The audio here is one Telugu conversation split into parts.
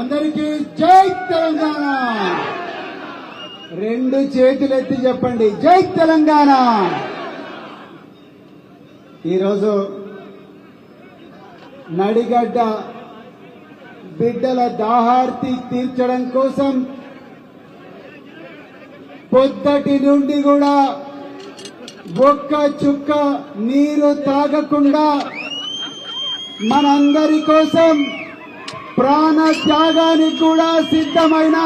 అందరికీ జై తెలంగాణ. రెండు చేతులు ఎత్తి చెప్పండి జై తెలంగాణ. ఈరోజు నడిగడ్డ బిడ్డల దాహార్తి తీర్చడం కోసం పొద్దటి నుండి కూడా ఒక్క చుక్క నీరు తాగకుండా మనందరి కోసం ప్రాణ త్యాగానికి కూడా సిద్ధమైన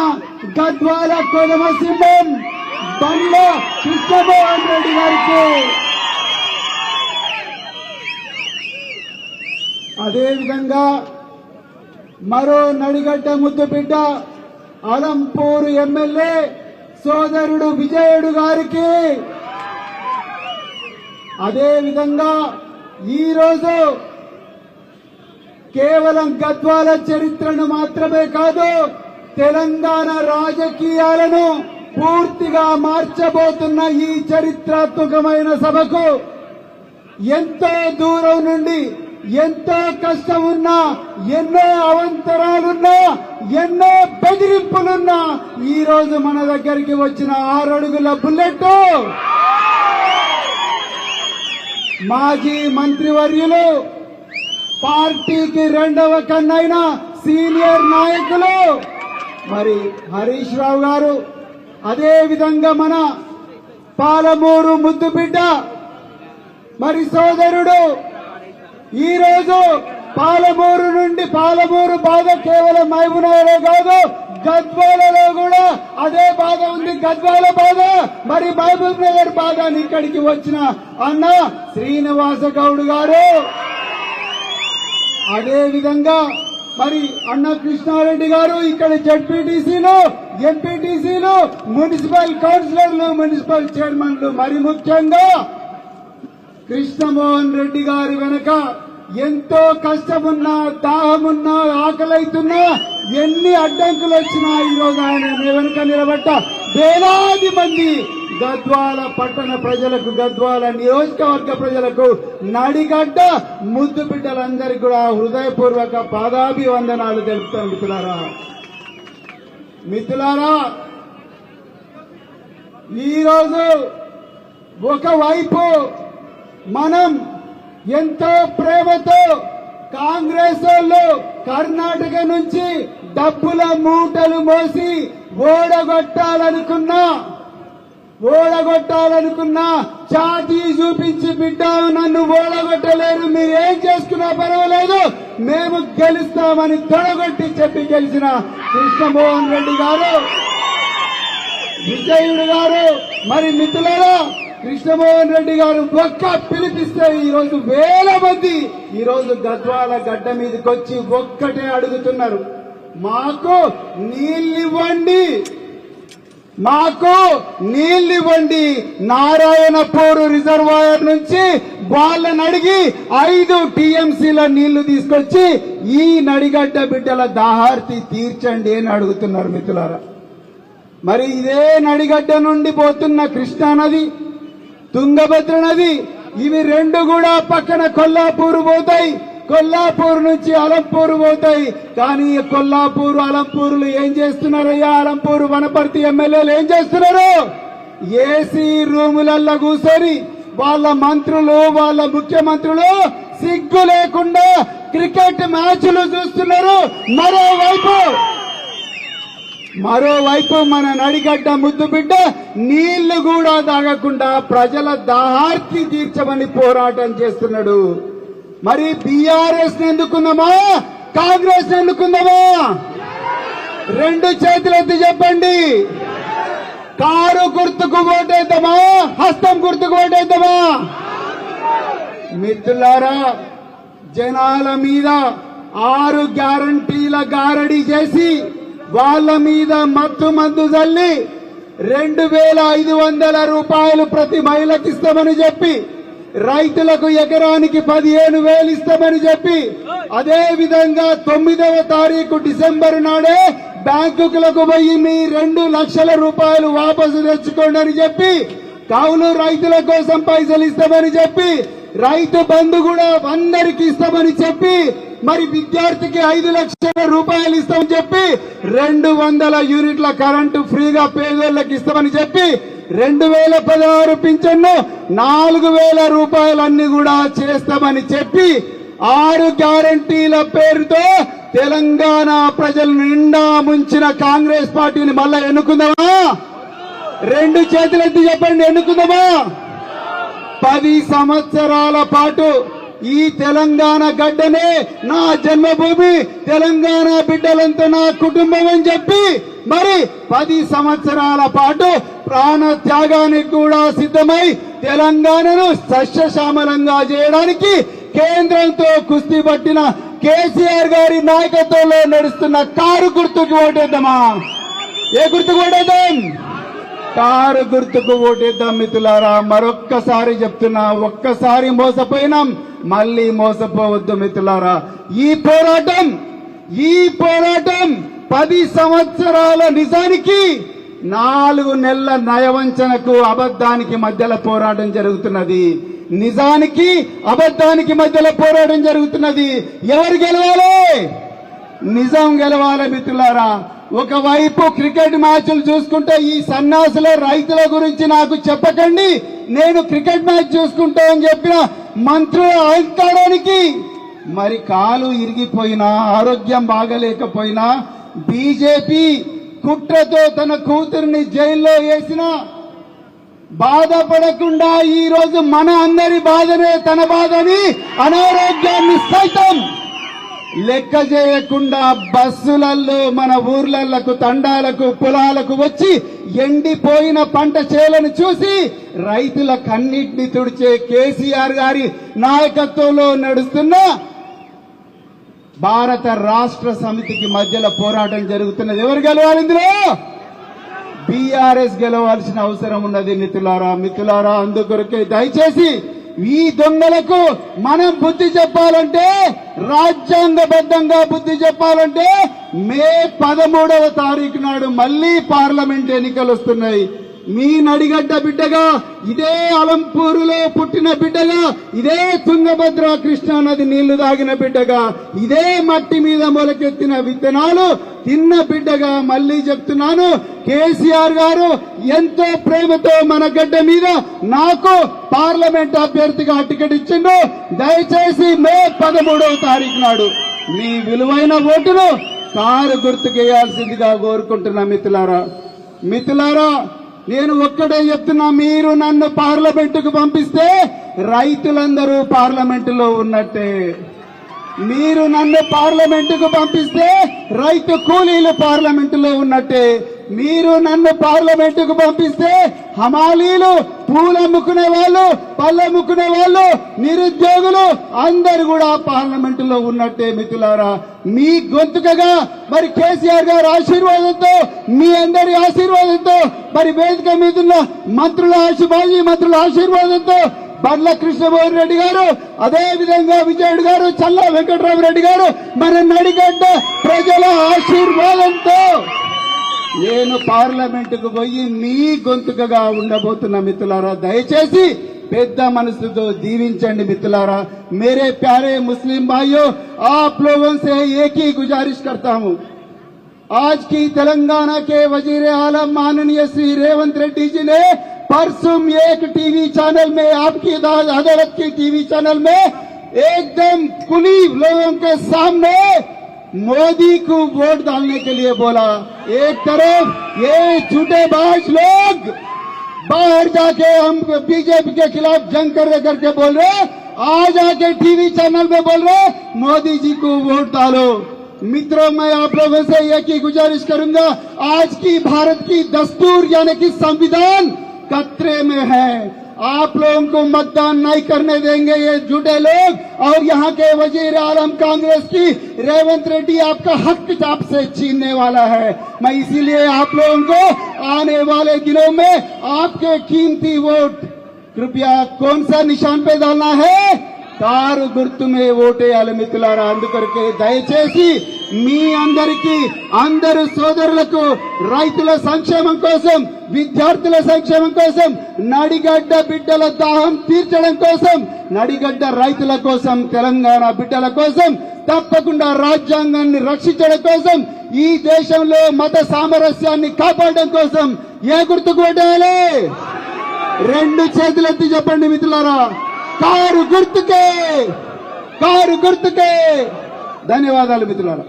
గద్వాల కొలమ సింహం బండ్ల కృష్ణమోహన్ రెడ్డి గారికి. అదేవిధంగా మరో నడిగడ్డ ముద్దుబిడ్డ అలంపూరు ఎమ్మెల్యే సోదరుడు విజయుడు గారికి. అదేవిధంగా ఈరోజు కేవలం గద్వాల చరిత్రను మాత్రమే కాదు తెలంగాణ రాజకీయాలను పూర్తిగా మార్చబోతున్న ఈ చరిత్రాత్మకమైన సభకు ఎంతో దూరం నుండి ఎంతో కష్టం ఉన్నా ఎన్నో అవంతరాలున్నా ఎన్నో బెదిరింపులున్నా ఈ రోజు మన దగ్గరికి వచ్చిన ఆరడుగుల బుల్లెట్. మాజీ మంత్రివర్యులు పార్టీకి రెండవ కన్నైన సీనియర్ నాయకులు. మరి హరీష్ రావు గారు అదే విధంగా మన పాలమూరు ముద్దుబిడ్డ. మరి సోదరుడు ఈ రోజు పాలమూరు నుండి పాలమూరు బాధ కేవలం మహబూబ్నగరే కాదు గద్వాలలో కూడా అదే బాధ ఉంది. గద్వాల బాధ మరి మహబూబ్ నగర్ బాధ అని ఇక్కడికి వచ్చిన అన్న శ్రీనివాస గౌడ్ గారు. అదే విధంగా మరి అన్న కృష్ణారెడ్డి గారు ఇక్కడ జడ్పీటీసీలు ఎంపీటీసీలు మున్సిపల్ కౌన్సిలర్లు మున్సిపల్ చైర్మన్లు. మరి ముఖ్యంగా కృష్ణమోహన్ రెడ్డి గారి వెనక ఎంతో కష్టమున్నా దాహమున్నా ఆకలైతున్నా ఎన్ని అడ్డంకులు వచ్చినా ఈ రోజు ఆయన వెనుక నిలబడ్డ. వేలాది మంది గద్వాల పట్టణ ప్రజలకు గద్వాల నియోజకవర్గ ప్రజలకు నడిగడ్డ ముద్దు బిడ్డలందరికీ కూడా హృదయపూర్వక పాదాభివందనాలు తెలుపుతాను మిత్రులారా. మిత్రులారా ఈరోజు ఒకవైపు మనం ఎంతో ప్రేమతో కాంగ్రెస్ వాళ్ళు కర్ణాటక నుంచి డబ్బుల మూటలు మోసి ఓడగొట్టాలనుకున్నా ఓడగొట్టాలనుకున్నా చాటీ చూపించి బిడ్డ నన్ను ఓడగొట్టలేరు మీరు ఏం చేసుకున్నా పర్వాలేదు మేము గెలుస్తామని తొడగొట్టి చెప్పి గెలిచిన కృష్ణమోహన్ రెడ్డి గారు. విజయుడు గారు. మరి మిత్రులలో కృష్ణమోహన్ రెడ్డి గారు ఒక్క పిలిపిస్తే ఈ రోజు వేల మంది ఈ రోజు గద్వాల గడ్డ మీదకి వచ్చి ఒక్కటే అడుగుతున్నారు. మాకు నీళ్ళివ్వండి. మాకు నీళ్ళివ్వండి. నారాయణపూర్ రిజర్వాయర్ నుంచి వాళ్ళని అడిగి ఐదు టీఎంసీల నీళ్ళు తీసుకొచ్చి ఈ నడిగడ్డ బిడ్డల దాహార్తి తీర్చండి అని అడుగుతున్నారు మిత్రులారా. మరి ఇదే నడిగడ్డ నుండి పోతున్న కృష్ణానది తుంగభద్ర నది ఇవి రెండు కూడా పక్కన కొల్లాపూర్ పోతాయి. కొల్లాపూర్ నుంచి అలంపూర్ పోతాయి. కానీ కొల్లాపూర్ అలంపూర్లు ఏం చేస్తున్నారయ్యా? అలంపూర్ వనపర్తి ఎమ్మెల్యేలు ఏం చేస్తున్నారు? ఏసీ రూములల్లో కూర్చొని వాళ్ళ మంత్రులు వాళ్ళ ముఖ్యమంత్రులు సిగ్గు లేకుండా క్రికెట్ మ్యాచ్లు చూస్తున్నారు. మరోవైపు మరోవైపు మన నడిగడ్డ ముద్దు బిడ్డ నీళ్ళు కూడా తాగకుండా ప్రజల దాహార్తి తీర్చమని పోరాటం చేస్తున్నాడు. మరి బీఆర్ఎస్ ఎందుకుందామా కాంగ్రెస్ ఎందుకుందామా రెండు చేతులెత్తి చెప్పండి. కారు గుర్తుకు ఓటేద్దామా? హస్తం గుర్తుకు ఓటేద్దామా? మిత్రులారా జనాల మీద ఆరు గ్యారంటీల గారడీ చేసి వాళ్ళ మీద మత్తు మందు చల్లి రెండు వేల ఐదు వందల రూపాయలు ప్రతి మహిళకి ఇస్తామని చెప్పి రైతులకు ఎకరానికి పదిహేను వేలు ఇస్తామని చెప్పి అదే విధంగా తొమ్మిదవ తారీఖు డిసెంబర్ నాడే బ్యాంకులకు పోయి మీ రెండు లక్షల రూపాయలు వాపసు తెచ్చుకోండి అని చెప్పి కౌలు రైతుల కోసం పైసలు ఇస్తామని చెప్పి రైతు బంధు కూడా అందరికి ఇస్తామని చెప్పి మరి విద్యార్థికి ఐదు లక్షల రూపాయలు ఇస్తామని చెప్పి రెండు వందల యూనిట్ల కరెంటు ఫ్రీగా పేదోళ్ళకి ఇస్తామని చెప్పి రెండు వేల పదహారు పింఛన్ను నాలుగు వేల రూపాయలన్నీ కూడా చేస్తామని చెప్పి ఆరు గ్యారంటీల పేరుతో తెలంగాణ ప్రజలు నిండా ముంచిన కాంగ్రెస్ పార్టీని మళ్ళా ఎన్నుకుందామా? రెండు చేతులెత్తి చెప్పండి ఎన్నుకుందామా? పది సంవత్సరాల పాటు ఈ తెలంగాణ గడ్డనే నా జన్మభూమి. తెలంగాణ బిడ్డలంతా నా కుటుంబం అని చెప్పి మరి పది సంవత్సరాల పాటు ప్రాణ త్యాగానికి కూడా సిద్ధమై తెలంగాణను సస్యశ్యామలంగా చేయడానికి కేంద్రంతో కుస్తీ పట్టిన కేసీఆర్ గారి నాయకత్వంలో నడుస్తున్న కారు గుర్తుకు ఓటేద్దామా? ఏ గుర్తుకు ఓటేద్దాం? కారు గుర్తుకు ఓటేద్దాం మిత్రులారా. మరొక్కసారి చెప్తున్నా ఒక్కసారి మోసపోయినాం మళ్ళీ మోసపోవద్దు మిత్రులారా. ఈ పోరాటం ఈ పోరాటం పది సంవత్సరాల నిజానికి నాలుగు నెలల నయవంచనకు అబద్ధానికి మధ్యలో పోరాటం జరుగుతున్నది. నిజానికి అబద్ధానికి మధ్యలో పోరాటం జరుగుతున్నది. ఎవరు గెలవాలి? నిజం గెలవాలి మిత్రులారా. ఒకవైపు క్రికెట్ మ్యాచ్లు చూసుకుంటే ఈ సన్నాసుల రైతుల గురించి నాకు చెప్పకండి. నేను క్రికెట్ మ్యాచ్ చూసుకుంటా అని చెప్పిన మంత్రుల అహంకారానికి మరి కాలు ఇరిగిపోయినా ఆరోగ్యం బాగలేకపోయినా బీజేపీ కుట్రతో తన కూతురిని జైల్లో వేసిన బాధపడకుండా ఈరోజు మన అందరి బాధనే తన బాధని అనారోగ్యాన్ని సైతం లెక్క చేయకుండా బస్సులలో మన ఊర్లకు తండాలకు పొలాలకు వచ్చి ఎండిపోయిన పంట చేలను చూసి రైతుల కన్నిటిని తుడిచే కేసీఆర్ గారి నాయకత్వంలో నడుస్తున్న భారత రాష్ట్ర సమితికి మధ్యలో పోరాటం జరుగుతున్నది. ఎవరు గెలవాలి ఇందులో? బీఆర్ఎస్ గెలవాల్సిన అవసరం ఉన్నది మిత్రులారా. మిత్రులారా అందుకొరకే దయచేసి ఈ దొంగలకు మనం బుద్ధి చెప్పాలంటే రాజ్యాంగబద్ధంగా బుద్ధి చెప్పాలంటే మే పదమూడవ తారీఖు నాడు మళ్ళీ పార్లమెంట్ ఎన్నికలు వస్తున్నాయి మీ నడిగడ్డ బిడ్డగా ఇదే అలంపూరులో పుట్టిన బిడ్డగా ఇదే తుంగభద్ర కృష్ణా నది నీళ్ళు తాగిన బిడ్డగా ఇదే మట్టి మీద మొలకెత్తిన విత్తనాలు తిన్న బిడ్డగా మళ్ళీ చెప్తున్నాను. కేసీఆర్ గారు ఎంతో ప్రేమతో మన గడ్డ మీద నాకు పార్లమెంట్ అభ్యర్థిగా టికెట్ ఇచ్చిండు. దయచేసి మే పదమూడవ తారీఖు నాడు మీ విలువైన ఓటును కారు గుర్తుకేయాల్సిందిగా కోరుకుంటున్నా మిత్రులారా మిత్రులారా నేను ఒక్కడే చెప్తున్నా మీరు నన్ను పార్లమెంటుకు పంపిస్తే రైతులందరూ పార్లమెంటులో ఉన్నట్టే. మీరు నన్ను పార్లమెంటుకు పంపిస్తే రైతు కూలీలు పార్లమెంటులో ఉన్నట్టే. మీరు నన్ను పార్లమెంటుకు పంపిస్తే హమాలీలు పూలు అమ్ముకునే వాళ్ళు పళ్ళు అమ్ముకునే వాళ్ళు నిరుద్యోగులు అందరు కూడా పార్లమెంటులో ఉన్నట్టే మిత్రులారా. మీ గొంతుకగా మరి కేసీఆర్ గారి ఆశీర్వాదంతో మీ అందరి ఆశీర్వాదంతో మరి వేదిక మీద ఉన్న మంత్రుల ఆశీర్వాజీ మంత్రుల ఆశీర్వాదంతో బండ్ల కృష్ణమోహన్ రెడ్డి గారు అదే విధంగా విజయుడు గారు చల్ల వెంకటరామరెడ్డి గారు మన నడిగడ్డ ప్రజల ఆశీర్వాదంతో. నేను పార్లమెంటుకు పోయి మీ గొంతుకగా ఉండబోతున్న మిత్రులారా దయచేసి పెద్ద మనసుతో దీవించండి మిత్రులారా మేరే ప్యారే ముస్లిం భాయ్యో आप लोगों से एक ही गुजारिश करता हूं आज की तेलंगाना के वजीर आलम माननीय श्री रेवंत रेड्डी जी ने परसों एक टीवी चैनल में आपकी अदालत की टीवी चैनल में एकदम खुली लोगों के सामने मोदी को वोट डालने के लिए बोला। एक तरफ़ ये झूठे बाज लोग बाहर जाके हम बीजेपी के खिलाफ जंग कर रहे करके बोल रहे, आज आके टीवी चैनल में बोल रहे, मोदी जी को वोट डालो। मित्रों, मैं आप लोगों से एक ही गुजारिश करूँगा, आज की भारत की दस्तूर यानी कि संविधान खतरे में है। आप लोगों को मतदान नहीं करने देंगे ये जुटे लोग। और यहाँ के वज़ीर आलम कांग्रेस की रेवंत रेड्डी आपका हक आपसे छीनने वाला है। मैं इसीलिए आप लोगों को आने वाले दिनों में आपके कीमती वोट, कृपया कौन सा निशान पे डालना है? కారు గుర్తు మే ఓటేయాలి మిత్రులారా. అందుకొరకే దయచేసి మీ అందరికీ అందరు సోదరులకు రైతుల సంక్షేమం కోసం విద్యార్థుల సంక్షేమం కోసం నడిగడ్డ బిడ్డల దాహం తీర్చడం కోసం నడిగడ్డ రైతుల కోసం తెలంగాణ బిడ్డల కోసం తప్పకుండా రాజ్యాంగాన్ని రక్షించడం కోసం ఈ దేశంలో మత సామరస్యాన్ని కాపాడడం కోసం ఏ గుర్తుకు రెండు చేతులెత్తి చెప్పండి మిత్రులారా. కారు గుర్తుకే కారు గుర్తుకే. ధన్యవాదాలు మిత్రులారా.